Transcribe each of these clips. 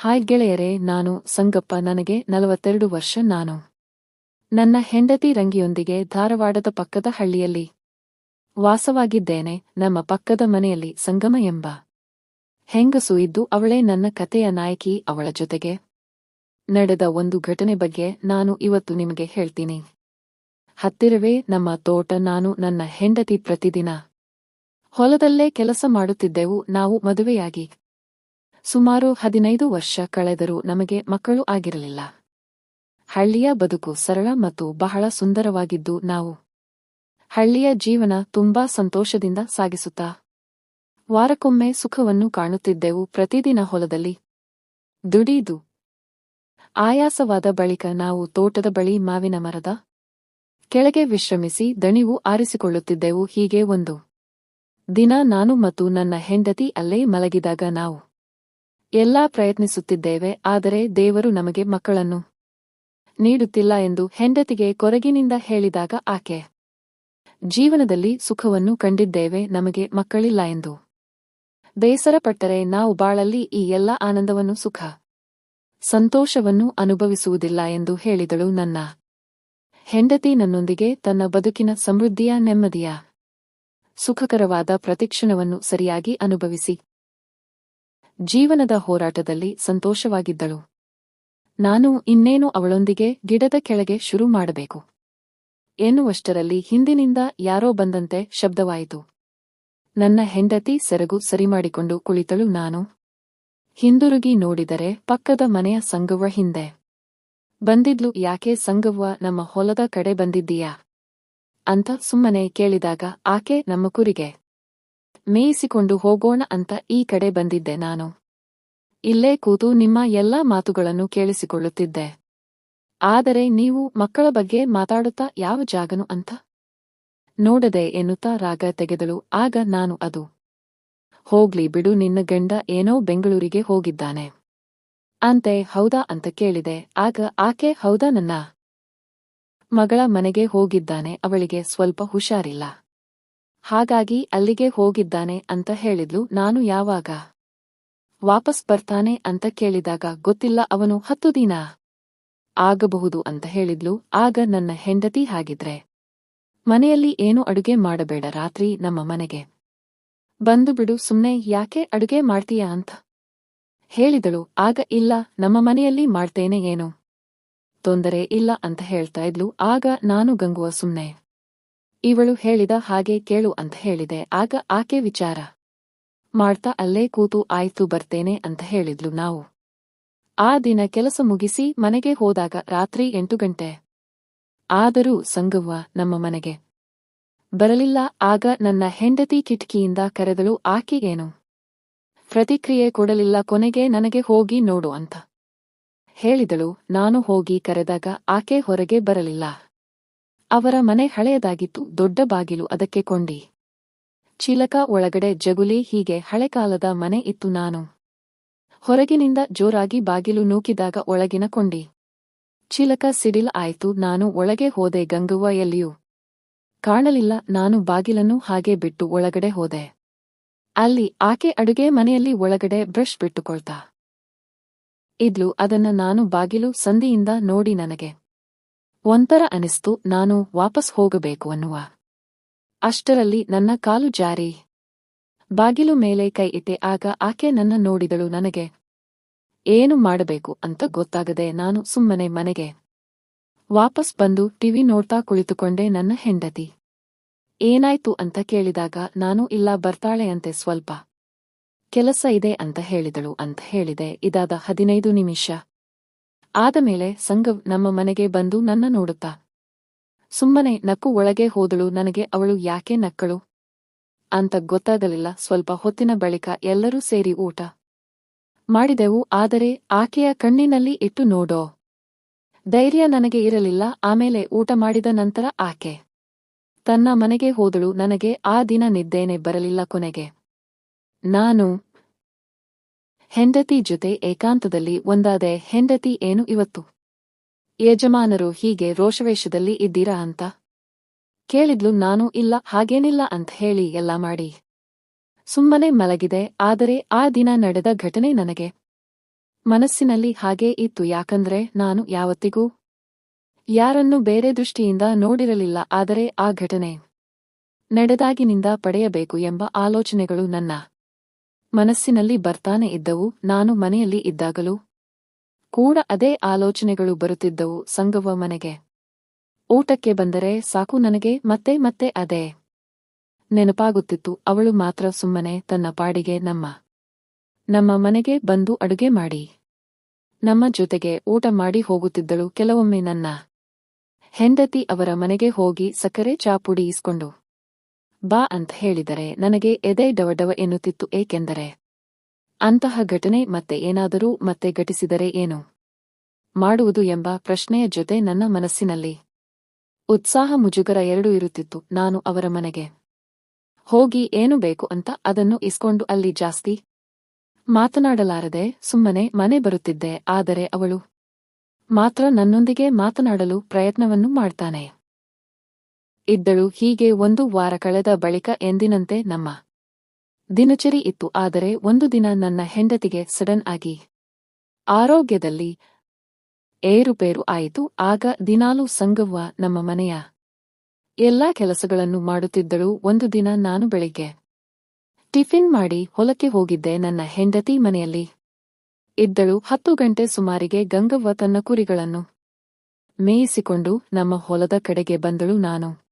Hi ಗೆಳೆಯರೇ, ನಾನು ಸಂಗಪ್ಪ, ನನಗೆ ನಲವತ್ತೆರಡು ವರ್ಷ ನಾನು. ನನ್ನ ಹೆಂಡತಿ ರಂಗಿಯೊಂದಿಗೆ ಧಾರವಾಡದ ಪಕ್ಕದ ಹಳ್ಳಿಯಲ್ಲಿ ವಾಸವಾಗಿದ್ದೇನೆ, ನಮ್ಮ ಪಕ್ಕದ ಮನೆಯಲ್ಲಿ ಸಂಗಮ ಎಂಬ ಹೆಂಗಸು ಇದ್ದು ಅವಳೇ ನನ್ನ ಕತೆಯ ನಾಯಕಿ, ಅವಳ ಜೊತೆಗೆ ನಡೆದ ಒಂದು ಘಟನೆ ಬಗ್ಗೆ ನಾನು ಇವತ್ತು ನಿಮಗೆ ಹೇಳ್ತೀನಿ. ಹತ್ತಿರವೇ ನಮ್ಮ ತೋಟ, ನಾನು ನನ್ನ ಹೆಂಡತಿ ಪ್ರತಿದಿನ ಹೊಲದಲ್ಲೇ ಕೆಲಸ ಮಾಡುತ್ತಿದ್ದೆವು, ನಾವು ಮದುವೆಯಾಗಿ ಸುಮಾರು ಹದಿನೈದು ವರ್ಷ ಕಳೆದರೂ ನಮಗೆ ಮಕ್ಕಳು ಆಗಿರಲಿಲ್ಲ. ಹಳ್ಳಿಯ ಬದುಕು ಸರಳ ಮತ್ತು ಬಹಳ ಸುಂದರವಾಗಿದ್ದು ನಾವು ಹಳ್ಳಿಯ ಜೀವನ ತುಂಬಾ ಸಂತೋಷದಿಂದ ಸಾಗಿಸುತ್ತಾ ವಾರಕ್ಕೊಮ್ಮೆ ಸುಖವನ್ನು ಕಾಣುತ್ತಿದ್ದೆವು ಪ್ರತಿದಿನ ಹೊಲದಲ್ಲಿ. ದುಡಿದು ಆಯಾಸವಾದ ಬಳಿಕ ನಾವು ತೋಟದ ಬಳಿ ಮಾವಿನ ಮರದ ಕೆಳಗೆ ವಿಶ್ರಮಿಸಿ ದಣಿವು ಆರಿಸಿಕೊಳ್ಳುತ್ತಿದ್ದೆವು ಹೀಗೆ ಒಂದು ದಿನ ನಾನು ಮತ್ತು ನನ್ನ ಹೆಂಡತಿ ಅಲ್ಲೇ ಮಲಗಿದಾಗ ನಾವು ಎಲ್ಲಾ ಪ್ರಯತ್ನಿಸುತ್ತಿದ್ದೇವೆ, ಆದರೆ ದೇವರು ನಮಗೆ ಮಕ್ಕಳನ್ನು ನೀಡುತ್ತಿಲ್ಲ ಎಂದು ಹೆಂಡತಿಗೆ ಕೊರಗಿನಿಂದ ಹೇಳಿದಾಗ ಆಕೆ, ಜೀವನದಲ್ಲಿ ಸುಖವನ್ನು ಕಂಡಿದ್ದೇವೆ, ನಮಗೆ ಮಕ್ಕಳಿಲ್ಲ ಎಂದು. ಬೇಸರಪಟ್ಟರೆ ನಾವು ಬಾಳಲ್ಲಿ ಈ ಎಲ್ಲ ಆನಂದವನ್ನು, ಸುಖ, ಸಂತೋಷವನ್ನು ಅನುಭವಿಸುವುದಿಲ್ಲ ಎಂದು ಹೇಳಿದಳು ನನ್ನ ಹೆಂಡತಿ ನನ್ನೊಂದಿಗೆ, ತನ್ನ ಬದುಕಿನ ಸಮೃದ್ಧಿಯ ನೆಮ್ಮದಿಯ, ಸುಖಕರವಾದ ಪ್ರತಿಕ್ಷಣವನ್ನು ಸರಿಯಾಗಿ ಅನುಭವಿಸಿ ಜೀವನದ ಹೋರಾಟದಲ್ಲಿ ಸಂತೋಷವಾಗಿದ್ದಳು. ನಾನು ಇನ್ನೇನು ಅವಳೊಂದಿಗೆ ಗಿಡದ ಕೆಳಗೆ ಶುರು ಮಾಡಬೇಕು? ಎನ್ನುವಷ್ಟರಲ್ಲಿ ಹಿಂದಿನಿಂದ ಯಾರೋ ಬಂದಂತೆ ಶಬ್ದವಾಯಿತು. ನನ್ನ ಹೆಂಡತಿ ಸೆರಗು ಸರಿಮಾಡಿಕೊಂಡು ಕುಳಿತಳು ನಾನು. ಹಿಂದುರುಗಿ ನೋಡಿದರೆ ಪಕ್ಕದ ಮನೆಯ ಸಂಗವ್ವ ಹಿಂದೆ. ಬಂದಿದ್ಲು, ಯಾಕೆ ಸಂಗವ್ವ, ನಮ್ಮ ಹೊಲದ ಕಡೆ ಬಂದಿದ್ದೀಯಾ? ಅಂತ ಸುಮ್ಮನೆ ಕೇಳಿದಾಗ, ಆಕೆ ನಮ್ಮ ಕುರಿಗೆ. ಮೇಯಿಸಿಕೊಂಡು ಹೋಗೋಣ ಅಂತ ಈ ಕಡೆ ಬಂದಿದ್ದೆ ನಾನು. ಇಲ್ಲೇ ಕೂತು ನಿಮ್ಮ ಎಲ್ಲಾ ಮಾತುಗಳನ್ನು ಕೇಳಿಸಿಕೊಳ್ಳುತ್ತಿದ್ದೆ. ಆದರೆ ನೀವು ಮಕ್ಕಳ ಬಗ್ಗೆ ಮಾತಾಡುತ್ತಾ ಯಾವ ಜಾಗನು ಅಂತ? ನೋಡದೆ ಎನ್ನುತ್ತಾ ರಾಗ ತೆಗೆದಳು. ಆಗ ನಾನು ಅದು. ಹೋಗ್ಲಿ ಬಿಡು, ನಿನ್ನ ಗಂಡ ಏನೋ ಬೆಂಗಳೂರಿಗೆ ಹೋಗಿದ್ದಾನೆ. ಅಂತೆ, ಹೌದಾ ಅಂತ ಕೇಳಿದೆ. ಆಗ ಆಕೆ, ಹೌದಾ ನನ್ನ ಮಗಳ ಮನೆಗೆ ಹೋಗಿದ್ದಾನೆ. ಅವಳಿಗೆ ಸ್ವಲ್ಪ ಹುಷಾರಿಲ್ಲ. ಹಾಗಾಗಿ ಅಲ್ಲಿಗೆ ಹೋಗಿದ್ದಾನೆ ಅಂತ ಹೇಳಿದ್ಲು, ನಾನು ಯಾವಾಗ? ವಾಪಸ್ ಬರ್ತಾನೆ ಅಂತ ಕೇಳಿದಾಗ ಗೊತ್ತಿಲ್ಲ, ಅವನು ಹತ್ತು ದಿನ ಆಗಬಹುದು ಅಂತ ಹೇಳಿದ್ಲು, ಆಗ ನನ್ನ ಹೆಂಡತಿ ಹಾಗಿದ್ರೆ. ಮನೆಯಲ್ಲಿ ಏನು ಅಡುಗೆ ಮಾಡಬೇಡ, ರಾತ್ರಿ ನಮ್ಮ ಮನೆಗೆ. ಬಂದು ಬಿಡು, ಸುಮ್ನೆ ಯಾಕೆ ಅಡುಗೆ ಮಾಡ್ತೀಯಾ ಅಂತ ಹೇಳಿದಳು, ಆಗ ಇಲ್ಲ, ನಮ್ಮ ಮನೆಯಲ್ಲಿ ಮಾಡ್ತೇನೆ ಏನು? ತೊಂದರೆ ಇಲ್ಲ ಅಂತ ಹೇಳ್ತಾ ಇದ್ಲು, ಆಗ ನಾನು ಗಂಗುವ ಸುಮ್ನೆ. ಇವಳು ಹೇಳಿದ ಹಾಗೆ ಕೇಳು ಅಂತ ಹೇಳಿದೆ, ಆಗ ಆಕೆ ವಿಚಾರ. ಮಾಡ್ತಾ ಅಲ್ಲೇ ಕೂತು ಆಯ್ತು ಬರ್ತೇನೆ ಅಂತ ಹೇಳಿದ್ಲು ನಾವು. ಆ ದಿನ ಕೆಲಸ ಮುಗಿಸಿ ಮನೆಗೆ ಹೋದಾಗ ರಾತ್ರಿ ಎಂಟು ಗಂಟೆ. ಆದರೂ ಸಂಗವ್ವ ನಮ್ಮ ಮನೆಗೆ. ಬರಲಿಲ್ಲ, ಆಗ ನನ್ನ ಹೆಂಡತಿ ಕಿಟಕಿಯಿಂದ ಕರೆದಳು ಆಕೆಗೇನು ಪ್ರತಿಕ್ರಿಯೆ ಕೊಡಲಿಲ್ಲ, ಕೊನೆಗೆ ನನಗೆ ಹೋಗಿ ನೋಡು ಅಂತ ಹೇಳಿದಳು. ನಾನು ಹೋಗಿ ಕರೆದಾಗ ಆಕೆ ಹೊರಗೆ ಬರಲಿಲ್ಲ. ಅವರ ಮನೆ ಹಳೆಯದಾಗಿತ್ತು, ದೊಡ್ಡ ಬಾಗಿಲು ಅದಕ್ಕೆ ಕೊಂಡಿ. ಚಿಲಕ ಒಳಗಡೆ ಜಗುಲಿ, ಹೀಗೆ ಹಳೆಕಾಲದ ಮನೆ ಇತ್ತು ನಾನು. ಹೊರಗಿನಿಂದ ಜೋರಾಗಿ ಬಾಗಿಲು ನೂಕಿದಾಗ ಒಳಗಿನ ಕೊಂಡಿ. ಚಿಲಕ ಸಿಡಿಲ್ ಆಯ್ತು, ನಾನು ಒಳಗೆ ಹೋದೆ ಗಂಗುವ ಎಲ್ಲಿಯೂ. ಕಾಣಲಿಲ್ಲ, ನಾನು ಬಾಗಿಲನ್ನು ಹಾಗೆ ಬಿಟ್ಟು ಒಳಗಡೆ ಹೋದೆ. ಅಲ್ಲಿ ಆಕೆ ಅಡುಗೆ ಮನೆಯಲ್ಲಿ ಒಳಗಡೆ ಬ್ರಷ್ ಬಿಟ್ಟುಕೊಳ್ತಾ. ಇದ್ಲು, ಅದನ್ನ ನಾನು ಬಾಗಿಲು ಸಂದಿಯಿಂದ ನೋಡಿ ನನಗೆ. ಒಂಥರ ಅನಿಸ್ತು, ನಾನು ವಾಪಸ್ ಹೋಗಬೇಕು ಅನ್ನುವ. ಅಷ್ಟರಲ್ಲಿ ನನ್ನ ಕಾಲು ಜಾರಿ. ಬಾಗಿಲು ಮೇಲೆ ಕೈ ಇಟ್ಟೆ, ಆಗ ಆಕೆ ನನ್ನ ನೋಡಿದಳು, ನನಗೆ, ಏನು ಮಾಡಬೇಕು ಅಂತ ಗೊತ್ತಾಗದೆ ನಾನು ಸುಮ್ಮನೆ ಮನೆಗೆ ವಾಪಸ್ ಬಂದು ಟಿವಿ ನೋಡ್ತಾ ಕುಳಿತುಕೊಂಡೆ ನನ್ನ ಹೆಂಡತಿ. ಏನಾಯ್ತು ಅಂತ ಕೇಳಿದಾಗ, ನಾನು ಇಲ್ಲ ಬರ್ತಾಳೆ ಅಂತೆ ಸ್ವಲ್ಪ. ಕೆಲಸ ಇದೆ ಅಂತ ಹೇಳಿದಳು, ಅಂತ ಹೇಳಿದೆ. ಇದಾದ ಹದಿನೈದು ನಿಮಿಷ. ಆದಮೇಲೆ ಸಂಗವ್ ನಮ್ಮ ಮನೆಗೆ ಬಂದು ನನ್ನ ನೋಡುತ್ತಾ. ಸುಮ್ಮನೆ ನಕ್ಕು ಒಳಗೆ ಹೋದಳು ನನಗೆ, ಅವಳು ಯಾಕೆ ನಕ್ಕಳು? ಅಂತ ಗೊತ್ತಾಗಲಿಲ್ಲ. ಸ್ವಲ್ಪ ಹೊತ್ತಿನ ಬಳಿಕ ಎಲ್ಲರೂ ಸೇರಿ ಊಟ ಮಾಡಿದೆವು. ಆದರೆ ಆಕೆಯ ಕಣ್ಣಿನಲ್ಲಿ ಇಟ್ಟು ನೋಡೋ ಧೈರ್ಯ ನನಗೆ ಇರಲಿಲ್ಲ. ಆಮೇಲೆ ಊಟ ಮಾಡಿದ ನಂತರ ಆಕೆ ತನ್ನ ಮನೆಗೆ ಹೋದಳು. ನನಗೆ ಆ ದಿನ ನಿದ್ದೇನೆ ಬರಲಿಲ್ಲ ಕೊನೆಗೆ. ನಾನು ಹೆಂಡತಿ ಜೊತೆ ಏಕಾಂತದಲ್ಲಿ ಒಂದಾದೆ, ಹೆಂಡತಿ ಏನು ಇವತ್ತು? ಯಜಮಾನರು ಹೀಗೆ ರೋಷವೇಷದಲ್ಲಿ ಇದ್ದೀರಾ ಅಂತ ಕೇಳಿದ್ಲು, ನಾನು ಇಲ್ಲ, ಹಾಗೇನಿಲ್ಲ ಅಂತ ಹೇಳಿ, ಎಲ್ಲ ಮಾಡಿ. ಸುಮ್ಮನೆ ಮಲಗಿದೆ, ಆದರೆ ಆ ದಿನ ನಡೆದ ಘಟನೆ ನನಗೆ ಮನಸ್ಸಿನಲ್ಲಿ ಹಾಗೇ ಇತ್ತು, ಯಾಕಂದ್ರೆ ನಾನು ಯಾವತ್ತಿಗೂ ಯಾರನ್ನು ಬೇರೆ ದೃಷ್ಟಿಯಿಂದ ನೋಡಿರಲಿಲ್ಲ, ಆದರೆ ಆ ಘಟನೆ ನಡೆದಾಗಿನಿಂದ ಪಡೆಯಬೇಕು ಎಂಬ ಆಲೋಚನೆಗಳು ನನ್ನ ಮನಸ್ಸಿನಲ್ಲಿ ಬರ್ತಾನೆ ಇದ್ದವು, ನಾನು ಮನೆಯಲ್ಲಿ ಇದ್ದಾಗಲೂ ಕೂಡ ಅದೇ ಆಲೋಚನೆಗಳು ಬರುತ್ತಿದ್ದವು ಸಂಗವ್ವ ಮನೆಗೆ. ಊಟಕ್ಕೆ ಬಂದರೆ ಸಾಕು ನನಗೆ, ಮತ್ತೆ ಮತ್ತೆ ಅದೇ ನೆನಪಾಗುತ್ತಿತ್ತು, ಅವಳು ಮಾತ್ರ ಸುಮ್ಮನೆ, ತನ್ನ ಪಾಡಿಗೆ ನಮ್ಮ ನಮ್ಮ ಮನೆಗೆ ಬಂದು ಅಡುಗೆ ಮಾಡಿ. ನಮ್ಮ ಜೊತೆಗೆ ಊಟ ಮಾಡಿ ಹೋಗುತ್ತಿದ್ದಳು, ಕೆಲವೊಮ್ಮೆ ನನ್ನ ಹೆಂಡತಿ ಅವರ ಮನೆಗೆ ಹೋಗಿ ಸಕ್ಕರೆ ಚಾಪುಡಿ ಇಸ್ಕೊಂಡು. ಬಾ ಅಂತ ಹೇಳಿದರೆ ನನಗೆ ಎದೆ ಡವಡವ ಎನ್ನುತ್ತಿತ್ತು, ಏಕೆಂದರೆ ಅಂತಹ ಘಟನೆ ಮತ್ತೆ ಏನಾದರೂ ಮತ್ತೆ ಘಟಿಸಿದರೆ ಏನು ಮಾಡುವುದು ಎಂಬ ಪ್ರಶ್ನೆಯ ಜೊತೆ ನನ್ನ ಮನಸ್ಸಿನಲ್ಲಿ ಉತ್ಸಾಹ ಮುಜುಗರ ಎರಡೂ ಇರುತ್ತಿತ್ತು, ನಾನು ಅವರ ಮನೆಗೆ ಹೋಗಿ ಏನು ಬೇಕು ಅಂತ ಅದನ್ನು ಇಸ್ಕೊಂಡು ಅಲ್ಲಿ ಜಾಸ್ತಿ ಮಾತನಾಡಲಾರದೆ ಸುಮ್ಮನೆ ಮನೆ ಬರುತ್ತಿದ್ದೆ, ಆದರೆ ಅವಳು ಮಾತ್ರ ನನ್ನೊಂದಿಗೆ ಮಾತನಾಡಲು ಪ್ರಯತ್ನವನ್ನು ಮಾಡ್ತಾನೆ. ಇದ್ದಳು ಹೀಗೆ ಒಂದು ವಾರ ಕಳೆದ ಬಳಿಕ ಎಂದಿನಂತೆ ನಮ್ಮ ದಿನಚರಿ ಇತ್ತು, ಆದರೆ ಒಂದು ದಿನ ನನ್ನ ಹೆಂಡತಿಗೆ ಸಡನ್ ಆಗಿ ಆರೋಗ್ಯದಲ್ಲಿ ಏರುಪೇರು ಆಯಿತು. ಆಗ ದಿನಾಲೂ ಸಂಗವ್ವ ನಮ್ಮ ಮನೆಯ ಎಲ್ಲಾ ಕೆಲಸಗಳನ್ನು ಮಾಡುತ್ತಿದ್ದಳು. ಒಂದು ದಿನ ನಾನು ಬೆಳಿಗ್ಗೆ ಟಿಫಿನ್ ಮಾಡಿ ಹೊಲಕ್ಕೆ ಹೋಗಿದ್ದೆ. ನನ್ನ ಹೆಂಡತಿ ಮನೆಯಲ್ಲಿ ಇದ್ದಳು. ಹತ್ತು ಗಂಟೆ ಸುಮಾರಿಗೆ ಗಂಗವ್ವ ತನ್ನ ಕುರಿಗಳನ್ನು ಮೇಯಿಸಿಕೊಂಡು ನಮ್ಮ ಹೊಲದ ಕಡೆಗೆ ಬಂದಳು. ನಾನು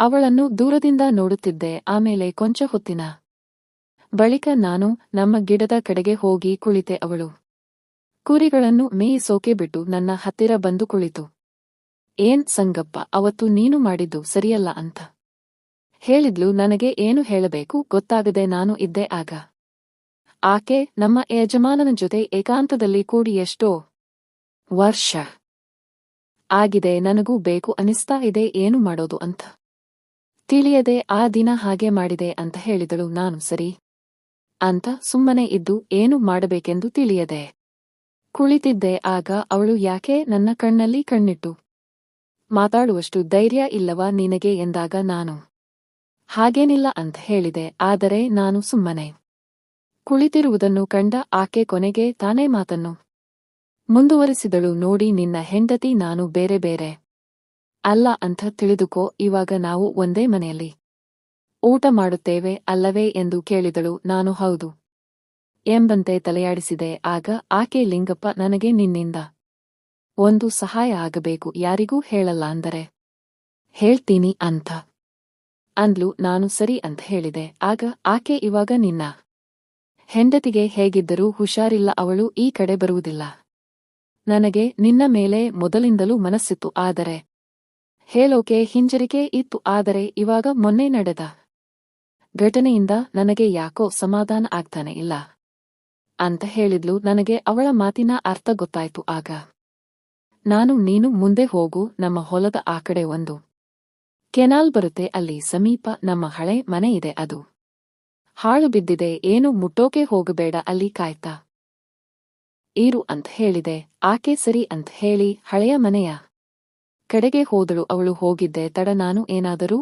ಅವಳನ್ನು ದೂರದಿಂದ ನೋಡುತ್ತಿದ್ದೆ, ಆಮೇಲೆ ಕೊಂಚ ಹೊತ್ತಿನ ಬಳಿಕ ನಾನು ನಮ್ಮ ಗಿಡದ ಕಡೆಗೆ ಹೋಗಿ ಕುಳಿತೆ ಅವಳು. ಕುರಿಗಳನ್ನು ಮೇಯಿಸೋಕೆ ಬಿಟ್ಟು ನನ್ನ ಹತ್ತಿರ ಬಂದು ಕುಳಿತು. ಏನ್ ಸಂಗಪ್ಪ, ಅವತ್ತು ನೀನು ಮಾಡಿದ್ದು ಸರಿಯಲ್ಲ ಅಂತ. ಹೇಳಿದ್ಲು, ನನಗೆ ಏನು ಹೇಳಬೇಕು, ಗೊತ್ತಾಗದೆ ನಾನು ಇದ್ದೆ ಆಗ. ಆಕೆ ನಮ್ಮ ಯಜಮಾನನ ಜೊತೆ ಏಕಾಂತದಲ್ಲಿ ಕೂಡಿ ಎಷ್ಟೋ ವರ್ಷ ಆಗಿದೆ, ನನಗೂ ಬೇಕು ಅನಿಸ್ತಾ ಇದೆ, ಏನು ಮಾಡೋದು ಅಂತ. ತಿಳಿಯದೆ ಆ ದಿನ ಹಾಗೆ ಮಾಡಿದೆ ಅಂತ ಹೇಳಿದಳು ನಾನು ಸರಿ. ಅಂತ ಸುಮ್ಮನೆ ಇದ್ದು ಏನು ಮಾಡಬೇಕೆಂದು ತಿಳಿಯದೆ. ಕುಳಿತಿದ್ದೆ ಆಗ ಅವಳು ಯಾಕೆ ನನ್ನ ಕಣ್ಣಲ್ಲಿ ಕಣ್ಣಿಟ್ಟು. ಮಾತಾಡುವಷ್ಟು ಧೈರ್ಯ ಇಲ್ಲವಾ ನಿನಗೆ ಎಂದಾಗ ನಾನು. ಹಾಗೇನಿಲ್ಲ ಅಂತ ಹೇಳಿದೆ ಆದರೆ ನಾನು ಸುಮ್ಮನೆ. ಕುಳಿತಿರುವುದನ್ನು ಕಂಡ ಆಕೆ ಕೊನೆಗೆ ತಾನೇ ಮಾತನ್ನು. ಮುಂದುವರಿಸಿದಳು ನೋಡಿ ನಿನ್ನ ಹೆಂಡತಿ ನಾನು ಬೇರೆ ಬೇರೆ. ಅಲ್ಲ ಅಂತ ತಿಳಿದುಕೋ, ಇವಾಗ ನಾವು ಒಂದೇ ಮನೆಯಲ್ಲಿ. ಊಟ ಮಾಡುತ್ತೇವೆ ಅಲ್ಲವೇ ಎಂದು ಕೇಳಿದಳು, ನಾನು ಹೌದು. ಎಂಬಂತೆ ತಲೆಯಾಡಿಸಿದೆ, ಆಗ ಆಕೆ ಲಿಂಗಪ್ಪ ನನಗೆ ನಿನ್ನಿಂದ. ಒಂದು ಸಹಾಯ ಆಗಬೇಕು, ಯಾರಿಗೂ ಹೇಳಲ್ಲ ಅಂದರೆ. ಹೇಳ್ತೀನಿ ಅಂತ. ಅಂದ್ಲು, ನಾನು ಸರಿ ಅಂತ ಹೇಳಿದೆ, ಆಗ ಆಕೆ ಇವಾಗ ನಿನ್ನ. ಹೆಂಡತಿಗೆ ಹೇಗಿದ್ದರೂ ಹುಷಾರಿಲ್ಲ, ಅವಳು ಈ ಕಡೆ ಬರುವುದಿಲ್ಲ. ನನಗೆ ನಿನ್ನ ಮೇಲೆ ಮೊದಲಿಂದಲೂ ಮನಸ್ಸಿತ್ತು, ಆದರೆ ಹೇಳೋಕೆ ಹಿಂಜರಿಕೆ ಇತ್ತು, ಆದರೆ ಇವಾಗ ಮೊನ್ನೆ ನಡೆದ ಘಟನೆಯಿಂದ ನನಗೆ ಯಾಕೋ ಸಮಾಧಾನ ಆಗ್ತಾನೆ ಇಲ್ಲ ಅಂತ ಹೇಳಿದ್ಲು. ನನಗೆ ಅವಳ ಮಾತಿನ ಅರ್ಥ ಗೊತ್ತಾಯ್ತು. ಆಗ ನಾನು, ನೀನು ಮುಂದೆ ಹೋಗು, ನಮ್ಮ ಹೊಲದ ಆ ಕಡೆ ಒಂದು ಕೆನಾಲ್ ಬರುತ್ತೆ. ಅಲ್ಲಿ ಸಮೀಪ ನಮ್ಮ ಹಳೆ ಮನೆ ಇದೆ. ಅದು ಹಾಳು ಬಿದ್ದಿದೆ. ಏನು ಮುಟ್ಟೋಕೆ ಹೋಗಬೇಡ. ಅಲ್ಲಿ ಕಾಯ್ತಾ ಏರು ಅಂತ ಹೇಳಿದೆ. ಆಕೆ ಸರಿ ಅಂತ ಹೇಳಿ, ಹಳೆಯ ಮನೆಯ ಕಡೆಗೆ ಹೋದಳು. ಅವಳು ಹೋಗಿದ್ದೆ. ತಡ, ನಾನು ಏನಾದರೂ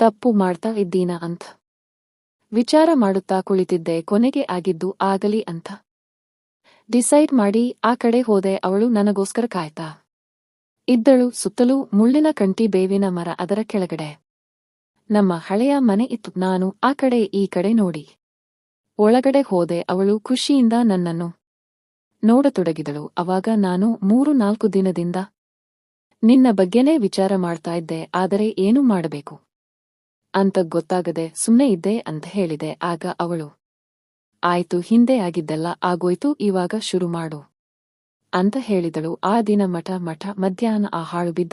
ತಪ್ಪು ಮಾಡ್ತಾ ಇದ್ದೀನ ಅಂತ ವಿಚಾರ ಮಾಡುತ್ತಾ ಕುಳಿತಿದ್ದೆ. ಕೊನೆಗೆ ಆಗಿದ್ದು, ಆಗಲಿ ಅಂತ ಡಿಸೈಡ್ ಮಾಡಿ, ಆ ಕಡೆ ಹೋದೆ. ಅವಳು ನನಗೋಸ್ಕರ ಕಾಯ್ತಾ ಇದ್ದಳು. ಸುತ್ತಲೂ ಮುಳ್ಳಿನ ಕಂಟಿ ಬೇವಿನ ಮರ ಅದರ ಕೆಳಗಡೆ. ನಮ್ಮ ಹಳೆಯ ಮನೆ ಇತ್ತು. ನಾನು ಆ ಕಡೆ, ಈ ಕಡೆ ನೋಡಿ. ಒಳಗಡೆ ಹೋದೆ. ಅವಳು ಖುಷಿಯಿಂದ ನನ್ನನ್ನು ನೋಡತೊಡಗಿದಳು. ಅವಾಗ ನಾನು ಮೂರು ನಾಲ್ಕು ದಿನದಿಂದ ನಿನ್ನ ಬಗ್ಗೆನೇ ವಿಚಾರ ಮಾಡ್ತಾ ಇದ್ದೆ, ಆದರೆ ಏನು ಮಾಡಬೇಕು? ಅಂತ ಗೊತ್ತಾಗದೆ ಸುಮ್ಮನೆ ಇದ್ದೆ ಅಂತ ಹೇಳಿದೆ, ಆಗ ಅವಳು, ಆಯ್ತು, ಹಿಂದೆ ಆಗಿದ್ದೆಲ್ಲ, ಆಗೋಯ್ತು, ಇವಾಗ ಶುರು ಮಾಡು ಅಂತ ಹೇಳಿದಳು. ಆ ದಿನ ಮಠ ಮಠ, ಮಧ್ಯಾಹ್ನ ಆ ಹಾಳು ಬಿದ್ದ.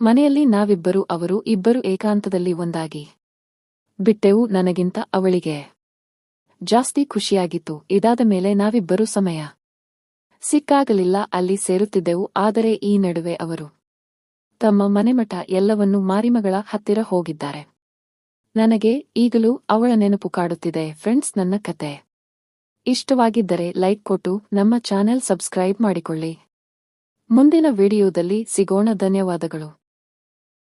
ಮನೆಯಲ್ಲಿ ನಾವಿಬ್ಬರು, ಅವರು ಇಬ್ಬರು ಏಕಾಂತದಲ್ಲಿ ಒಂದಾಗಿ. ಬಿಟ್ಟೆವು ನನಗಿಂತ ಅವಳಿಗೆ. ಜಾಸ್ತಿ ಖುಷಿಯಾಗಿತ್ತು, ಇದಾದ ಮೇಲೆ ನಾವಿಬ್ಬರು ಸಮಯ ಸಿಕ್ಕಾಗಲಿಲ್ಲ, ಅಲ್ಲಿ ಸೇರುತ್ತಿದ್ದೆವು, ಆದರೆ ಈ ನಡುವೆ ಅವರು ತಮ್ಮ ಮನೆಮಠ ಎಲ್ಲವನ್ನೂ ಮಾರಿಮಗಳ ಹತ್ತಿರ ಹೋಗಿದ್ದಾರೆ. ನನಗೆ ಈಗಲೂ ಅವಳ ನೆನಪು ಕಾಡುತ್ತಿದೆ, ಫ್ರೆಂಡ್ಸ್, ನನ್ನ ಕತೆ. ಇಷ್ಟವಾಗಿದ್ದರೆ ಲೈಕ್ ಕೊಟ್ಟು, ನಮ್ಮ ಚಾನೆಲ್ ಸಬ್ಸ್ಕ್ರೈಬ್ ಮಾಡಿಕೊಳ್ಳಿ. ಮುಂದಿನ ವಿಡಿಯೋದಲ್ಲಿ ಸಿಗೋಣ, ಧನ್ಯವಾದಗಳು.